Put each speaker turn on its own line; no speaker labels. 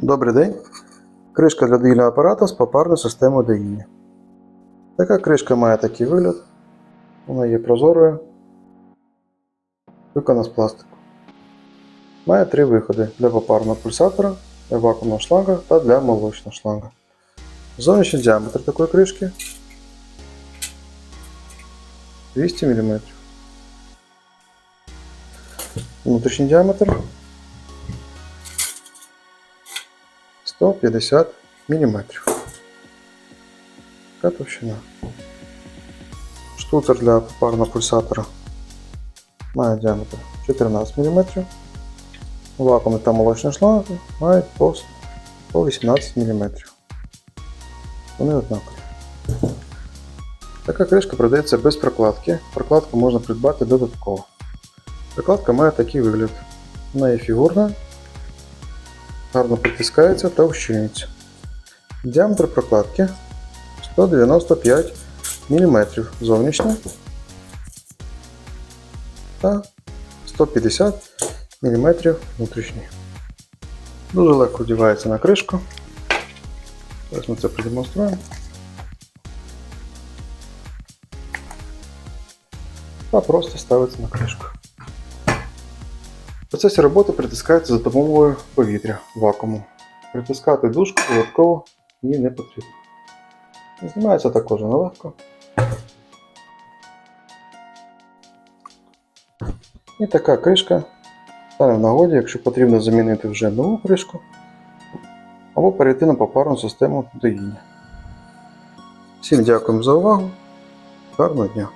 Добрий день. Кришка для доїльного апарата з попарною системою доїння. Така кришка має такий вигляд. Вона є прозорою. Виконана з пластику. Має три виходи для попарного пульсатора, для вакуумного шланга та для молочного шланга. Зовнішній діаметр такої кришки 200 мм. Внутрішній діаметр 150 мм. Така товщина. Штуцер для парного пульсатора має діаметр 14 мм. Вакуумний та молочний шланг мають по, по 18 мм. Вони однакові. Така кришка продається без прокладки. Прокладку можна придбати додатково. Прокладка має такий вигляд. Вона є фігурна, гарно притискається та вщинюється. Діаметр прокладки 195 мм зовнішній та 150 мм внутрішній. Дуже легко вдівається на кришку. Зараз ми це продемонструємо. Та просто ставиться на кришку. В процесі роботи притискається за допомогою повітря вакууму. Притискати дужку додатково її не потрібно. Знімається також вона легко. І така кришка стане в нагоді, якщо потрібно замінити вже нову кришку або перейти на попарну систему доїння. Всім дякуємо за увагу. Гарного дня!